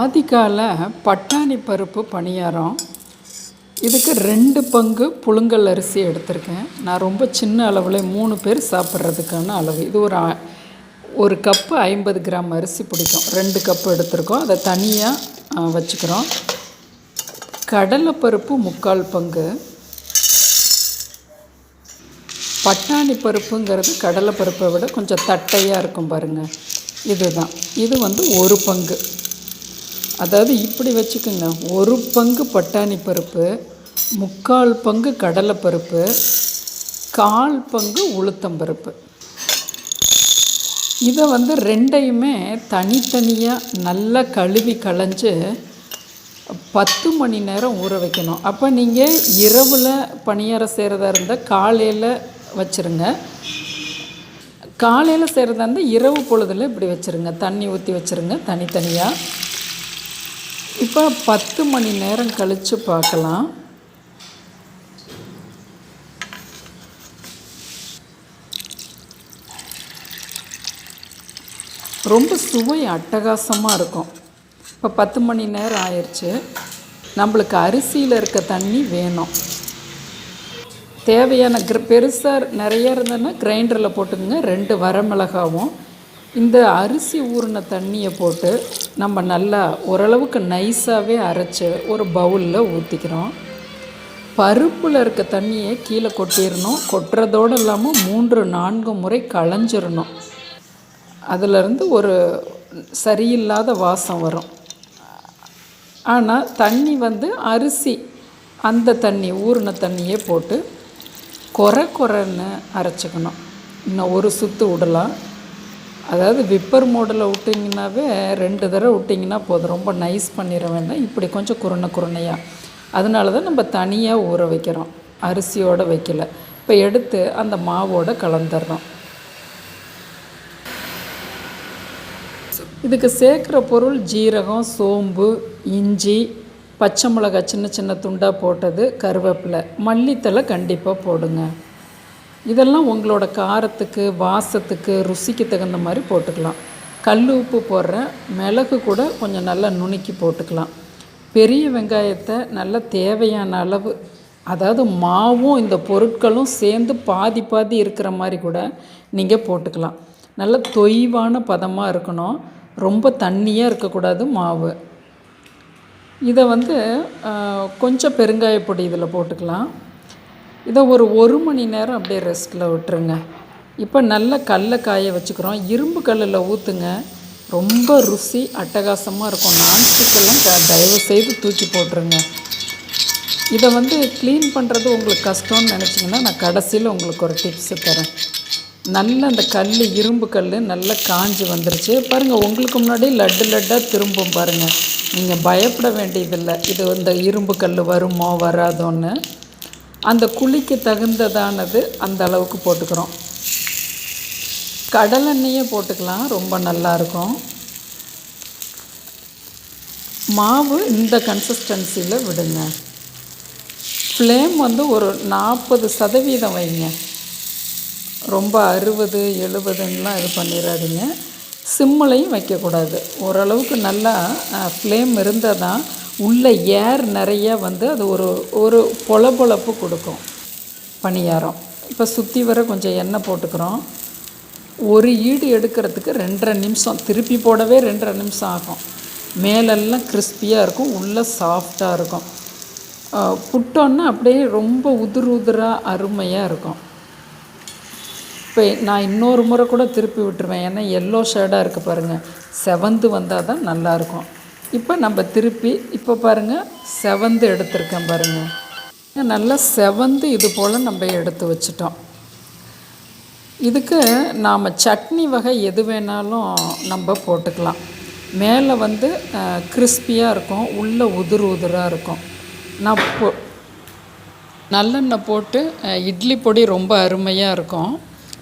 ஆதிக்கால பட்டாணி பருப்பு பணியாரம். இதுக்கு ரெண்டு பங்கு புழுங்கல் அரிசி எடுத்திருக்கேன். நான் ரொம்ப சின்ன அளவில் மூணு பேர் சாப்பிட்றதுக்கான அளவு. இது ஒரு ஒரு கப்பு ஐம்பது கிராம் அரிசி பிடிக்கும். ரெண்டு கப்பு எடுத்திருக்கோம். அதை தனியாக வச்சுக்கிறோம். கடலைப்பருப்பு முக்கால் பங்கு. பட்டாணி பருப்புங்கிறது கடலைப்பருப்பை விட கொஞ்சம் தட்டையாக இருக்கும் பாருங்கள் இதுதான். இது வந்து ஒரு பங்கு. அதாவது இப்படி வச்சுக்கோங்க. ஒரு பங்கு பட்டாணி பருப்பு முக்கால் பங்கு கடலை பருப்பு கால் பங்கு உளுத்தம் பருப்பு. இதை வந்து ரெண்டையுமே தனித்தனியாக நல்லா கழுவி களைஞ்சு பத்து மணி நேரம் ஊற வைக்கணும். அப்போ நீங்கள் இரவில் பணியாரம் செய்கிறதா இருந்தால் காலையில் வச்சுருங்க. காலையில் செய்கிறதா இருந்தால் இரவு பொழுதில் இப்படி வச்சுருங்க. தண்ணி ஊற்றி வச்சுருங்க தனித்தனியாக இப்போ பத்து மணி நேரம் கழித்து பார்க்கலாம். ரொம்ப சுவை அட்டகாசமாக இருக்கும். இப்போ பத்து மணி நேரம் ஆயிடுச்சு நம்மளுக்கு அரிசியில் இருக்க தண்ணி வேணும். தேவையான கிர பெருசாக நிறைய இருந்ததுன்னா கிரைண்டரில் போட்டுக்கோங்க. ரெண்டு வரமிளகாவும் இந்த அரிசி ஊறின தண்ணியை போட்டு நம்ம நல்லா ஓரளவுக்கு நைஸாகவே அரைச்சி ஒரு பவுலில் ஊற்றிக்கிறோம் பருப்பில் இருக்க தண்ணியை கீழே கொட்டிடணும் கொட்டுறதோடு இல்லாமல் மூன்று நான்கு முறை களைஞ்சிடணும் அதிலிருந்து ஒரு சரியில்லாத வாசம் வரும். ஆனால் தண்ணி வந்து அரிசி அந்த தண்ணி ஊறின தண்ணியே போட்டு குறை குறைன்னு அரைச்சிக்கணும். இன்னும் ஒரு சுற்று விடலாம். அதாவது விப்பர் மோடில் விட்டிங்கனாவே ரெண்டு தடவை விட்டிங்கன்னா போதும். ரொம்ப நைஸ் பண்ணிட வேண்டாம் இப்படி கொஞ்சம் குருணை குருணையாக அதனால தான் நம்ம தனியாக ஊற வைக்கிறோம். அரிசியோடு வைக்கல. இப்போ எடுத்து அந்த மாவோட கலந்துடுறோம் இதுக்கு சேர்க்குற பொருள் ஜீரகம் சோம்பு இஞ்சி பச்சை மிளகாய் சின்ன சின்ன துண்டாக போட்டது கருவேப்பிலை மல்லித்தலை கண்டிப்பாக போடுங்க. இதெல்லாம் உங்களோட காரத்துக்கு வாசத்துக்கு ருசிக்கு தகுந்த மாதிரி போட்டுக்கலாம். கல் உப்பு போடுறேன். மிளகு கூட கொஞ்சம் நல்லா நுணுக்கி போட்டுக்கலாம். பெரிய வெங்காயத்தை நல்லா தேவையான அளவு அதாவது மாவும் இந்த பொருட்களும் சேர்ந்து பாதி பாதி இருக்கிற மாதிரி கூட நீங்கள் போட்டுக்கலாம். நல்ல தொய்வான பதமாக இருக்கணும். ரொம்ப தண்ணியாக இருக்கக்கூடாது மாவு. இதை வந்து கொஞ்சம் பெருங்காயப்பொடி இதில் போட்டுக்கலாம். இதை ஒரு ஒரு மணி நேரம் அப்படியே ரெஸ்ட்டில் விட்டுருங்க. இப்போ நல்ல கல்லை காய வச்சுக்கிறோம். இரும்பு கல்லில் ஊற்றுங்க ரொம்ப ருசி அட்டகாசமாக இருக்கும். நான்ஸ்டிக்கெல்லாம் தயவு செய்து தூக்கி போட்டுருங்க. இதை வந்து க்ளீன் பண்ணுறது உங்களுக்கு கஷ்டம்னு நினச்சிங்கன்னா நான் கடைசியில் உங்களுக்கு ஒரு டிப்ஸு தரேன். நல்ல அந்த கல் இரும்பு கல் நல்லா காஞ்சி வந்துருச்சு. பாருங்கள் உங்களுக்கு முன்னாடி லட்டு லட்டாக திரும்பும் பாருங்கள் நீங்கள் பயப்பட வேண்டியதில்லை. இது இந்த இரும்பு கல் வருமோ வராதோன்னு. அந்த குழிக்கு தகுந்ததானது அந்த அளவுக்கு போட்டுக்கிறோம். கடலெண்ணெயே போட்டுக்கலாம் ரொம்ப நல்லாயிருக்கும் மாவு இந்த கன்சிஸ்டன்சியில் விடுங்க. ஃப்ளேம் வந்து ஒரு நாற்பது சதவீதம் வைங்க. ரொம்ப அறுபது எழுபதுன்னெலாம் இது பண்ணிடாதீங்க. சிம்மிலையும் வைக்கக்கூடாது. ஓரளவுக்கு நல்லா ஃப்ளேம் இருந்தால் தான் உள்ள ஏர் நிறைய வந்து அது ஒரு ஒரு பொலப்பொழப்பு கொடுக்கும் பணியாரம். இப்போ சுற்றி வர கொஞ்சம் எண்ணெய் போட்டுக்கிறோம். ஒரு ஈடு எடுக்கிறதுக்கு ரெண்டரை நிமிஷம் திருப்பி போடவே ரெண்டரை நிமிஷம் ஆகும். மேலெல்லாம் கிறிஸ்பியாக இருக்கும் உள்ளே சாஃப்டாக இருக்கும். புட்டோன்னா அப்படியே ரொம்ப உதிர் உதிராக அருமையாக இருக்கும். இப்போ நான் இன்னொரு முறை கூட திருப்பி விட்டுருவேன். ஏன்னா எல்லோ ஷேடாக இருக்குது பாருங்கள் செவந்து வந்தால் தான் நல்லாயிருக்கும் இப்போ நம்ம திருப்பி இப்போ பாருங்கள் செவந்து எடுத்திருக்கேன் பாருங்கள் நல்லா செவந்து இது போல் நம்ம எடுத்து வச்சிட்டோம். இதுக்கு நாம் சட்னி வகை எது வேணாலும் நம்ம போட்டுக்கலாம். மேலே வந்து கிறிஸ்பியாக இருக்கும் உள்ளே உதிர் உதிராக இருக்கும். நான் போ நல்லெண்ணெய் போட்டு இட்லி பொடி ரொம்ப அருமையாக இருக்கும்.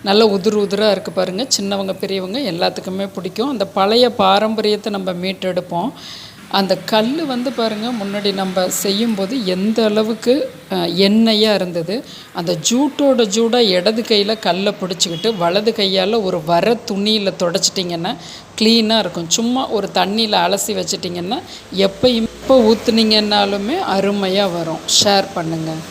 நல்ல உதிர் உதிராக இருக்குது பாருங்கள் சின்னவங்க பெரியவங்க எல்லாத்துக்குமே பிடிக்கும். அந்த பழைய பாரம்பரியத்தை நம்ம மீட்டெடுப்போம். அந்த கல் வந்து பாருங்கள் முன்னாடி நம்ம செய்யும்போது எந்த அளவுக்கு எண்ணெயாக இருந்தது அந்த ஜூட்டோட ஜூடாக இடது கையில் கல்லை பிடிச்சிக்கிட்டு வலது கையால் ஒரு வர துணியில் தொடச்சிட்டிங்கன்னா க்ளீனாக இருக்கும். சும்மா ஒரு தண்ணியில் அலசி வச்சிட்டிங்கன்னா எப்போ இப்போ ஊற்றுனீங்கன்னாலுமே அருமையாக வரும். ஷேர் பண்ணுங்கள்